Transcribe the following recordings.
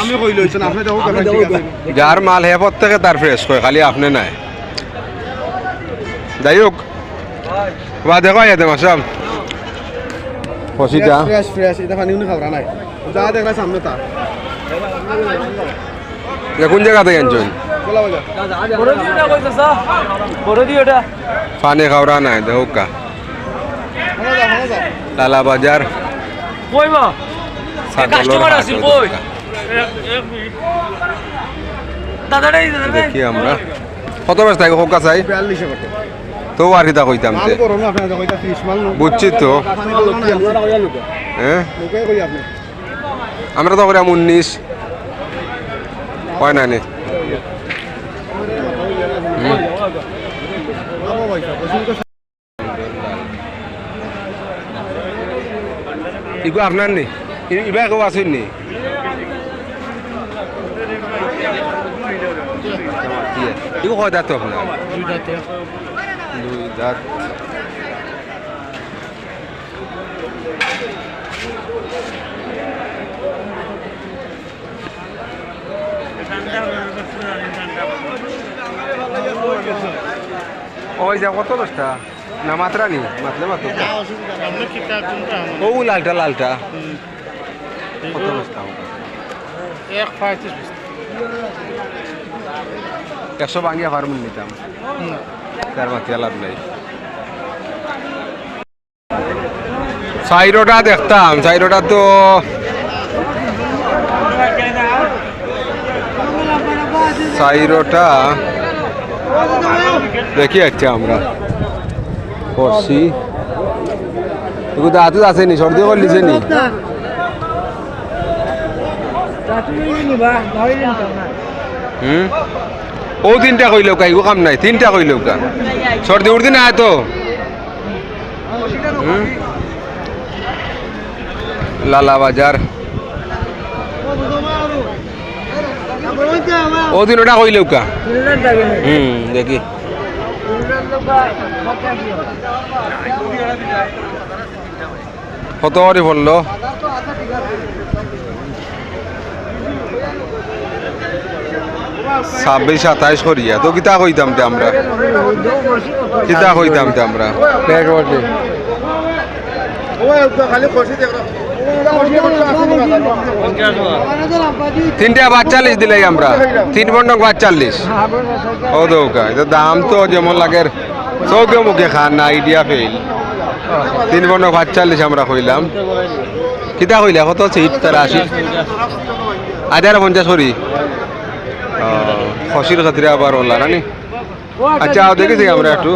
আমি কই লইছেন আপনি দেখো যার মাল হে প্রত্যেকে তার ফ্রেশ কয় খালি আপনি নাই। যাই হোক বা দেখো ইয়াতে মাসাম ফসিটা ফ্রেশ ফ্রেশ এটা পানি উনি খাওয়া নাই। যা দেখলা সামনে তা কোন জায়গা থেকে আনছেন পানি খাওয়া নাই লালা বাজার কই মা কাস্টমার আছিল কই। দেখি আমরা। কত ব্যস্ত থাকে হোক চাই তো আর হিতা কইতাম বুঝছি তো। হ্যাঁ? লোকে কই আপনি? আমরা তো করিলাম উনিশ। হয় না নি। ইগো আপনার নি? ইবা কেউ আসেন নি? ইগো কয় দাঁত আপনার দুই দাঁত। ওই যা কত দশটা? না মাত্রা নি মাতলে মাত্র। ও লালটা লালটা। কত দশটা? একশো ভাঙিয়া ফার্মুল নিতাম। তার মাতিয়া লাভ নাই। সাইরোটা দেখতাম সাইরোটা তো সাইরোটা দেখি আচ্ছা আমরা। করছি। এগুলো দাঁতও আছে নি, সর্দি করলিছে নি? ও তিনটা কইলেও কা, ইগো কাম নাই, তিনটা কইলেও কা। সর্দি উর্দি না তো লালা বাজার। ও দিন ওটা কইলেও কা। হুম, দেখি। কত করে বলল? ছাব্বিশ সাতাইশ করিয়া। তো কিতা কইতাম তে আমরা? কিতা কইতাম তে আমরা তিনটা বাচ্চাল্লিশ দিলাই আমরা। তিন বন্ডক বাচ্চাল্লিশ। ও দৌকা এটা দাম তো যেমন লাগে চৌকে মুখে খান না আইডিয়া ফেল তিন বন্ডক বাচ্চাল্লিশ আমরা কইলাম। কিতা কইলা? কত সিট তারা আশি হাজার পঞ্চাশ করি। খসির খাতিরে আবার ওলা নানি? আচ্ছা দেখেছি আমরা একটু।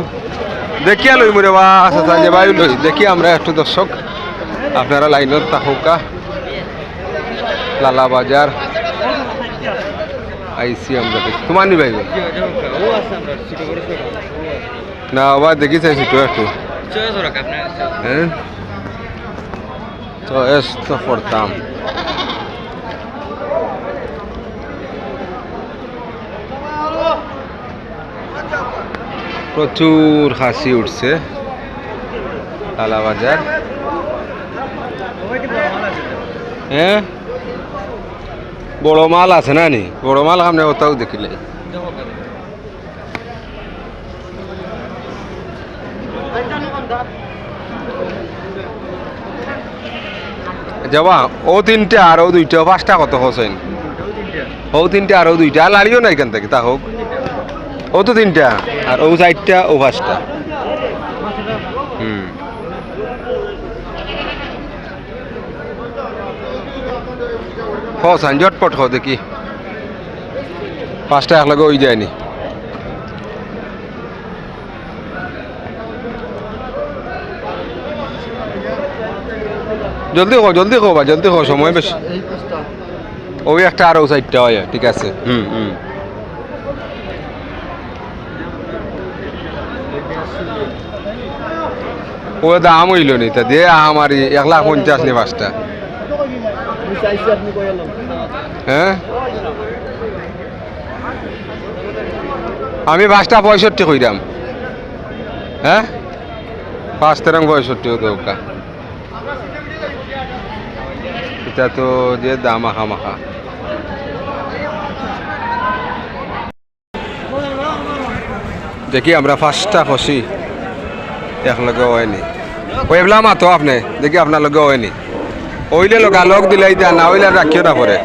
দেখিয়া লই মরে বা আচ্ছা যে বায়ু লই। দেখি আমরা একটু, দর্শক। আপনারা লাইনত থাকুকা লালা বাজার, আইসি আমরা দেখি। তোমার নি ভাই? না আবার দেখি চাইছি তো একটু। হ্যাঁ? তো, এস তো পড়তাম। প্রচুর হাসি উঠছে লালা বাজার হ্যাঁ বড় মাল আছে না নি? বড় মাল সামনে ওটাও দেখিলে। যাবা, ও তিনটা আর ও দুইটা পাঁচটা কত হোসেন? ও তিনটা আর ও দুইটা। লাড়িও না এখান থেকে? তা হোক। ও তো তিনটা। আর ও সাইডটা ও পাঁচটা হুম। হসান জটপট হ, দেখি। পাঁচটা একলগে ওই যায়নি। জলদি কো জলদি কো বা, জলদি কো সময় বেশি। ওই একটা আর ও সাইডটা হয়, ঠিক আছে। হুম হুম। ও দাম হইল নি, তা দিয়ে আমার এক লাখ পঞ্চাশ নি পাঁচটা। হ্যাঁ? আমি পাঁচটা পঁয়ষট্টি কইরাম। হ্যাঁ? পাঁচ তেরং পঁয়ষট্টি দৌকা এটা তো যে দাম মাখা মাখা দেখি আমরা পাঁচটা খসি একলগে হয়নি। ওইবলা মাতো আপনি দেখি আপনার লগে হয়নি। ওইলে লগা লগ দিলাই দিয়া না ওইলে রাখিও না পরে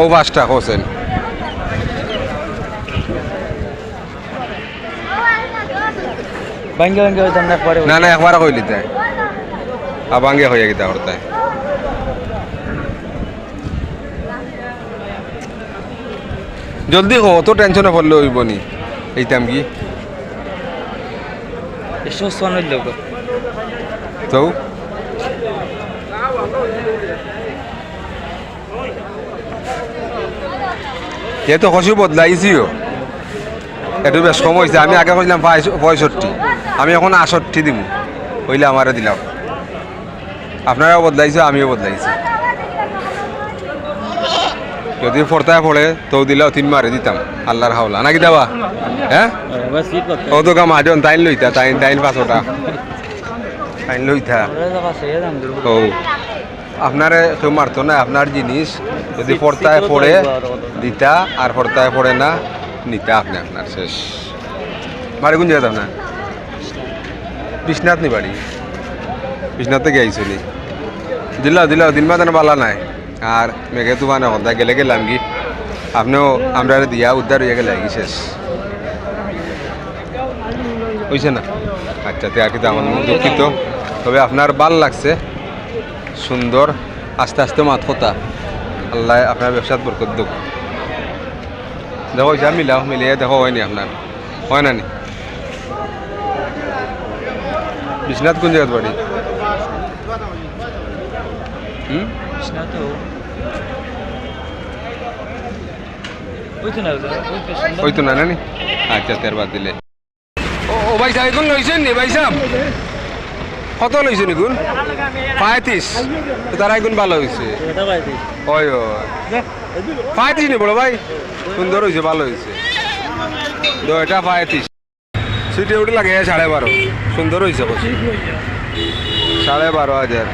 ও ভাঙ্গে ভাঙ্গে না না একবার কইলি তাই। আবাঙ্গে হয়ে গেতা হরতায় জলদি হো অত টেনশনে পড়লে হইব নি এইতাম কি? একশো চুয়ান্ন লোক। তো? এ তো একটু বেশ কম হয়েছে আমি আগে কইলাম পঁয়ষ- পঁয়ষট্টি। আমি এখন আষট্টি দিব হইলে আমারে দিলাম। আপনারাও বদলাইছে, আমিও বদলাইছি। যদি ফোরতায় পড়ে তো দিলেও তিন মারে দিতাম। আল্লাহর হাওলা। নাকি দেওয়া হ্যাঁ ও তো কাম আজন, তাইন লইতা, তাইন তাইন পাঁচটা তাইন লইতা। ও। আপনারে কেউ মারতো না, আপনার জিনিস। যদি পড়তায় পড়ে দিতা, আর পড়তায় পড়ে না, নিতা আপনি আপনার শেষ। বাড়ি কোন জায়গাতে আপনার? বিশ্বনাথ নি বাড়ি? বিশ্বনাথ থেকে আইসো নি দিলাও দিলাও দিন মাদান বালা নাই। আর মেঘে তুমানে হন্দা গেলে গেলাম কি? আপনিও আমরা দিয়া উদ্ধার হয়ে গেলে কি শেষ? হয়েছে না? আচ্ছা আর কিন্তু আমার দুঃখিত। তবে আপনার ভালো লাগছে। সুন্দর, আস্তে আস্তে মাত কথা। আল্লাহ আপনার ব্যবসাত বরকত দুঃখ দেখো, যা মিলাও, মিলিয়ে দেখো হয়নি আপনার? হয় না নি? বিশ্বনাথ কোন জায়গাত বাড়ি? হুম? ওই তো না নানি? আচ্ছা তের বাদ দিলে। ও ও ভাই সাহেব এখন লইছেন নি ভাই সাহেব? কত লইছেন এখন পঁয়ত্রিশ। তো তারা এখন ভালো হয়েছে ওই ও পঁয়ত্রিশ নি বড় ভাই। সুন্দর হয়েছে ভালো হয়েছে তো এটা পঁয়ত্রিশ। সিটি উঠে লাগে সাড়ে বারো। সুন্দর হয়েছে সাড়ে বারো হাজার।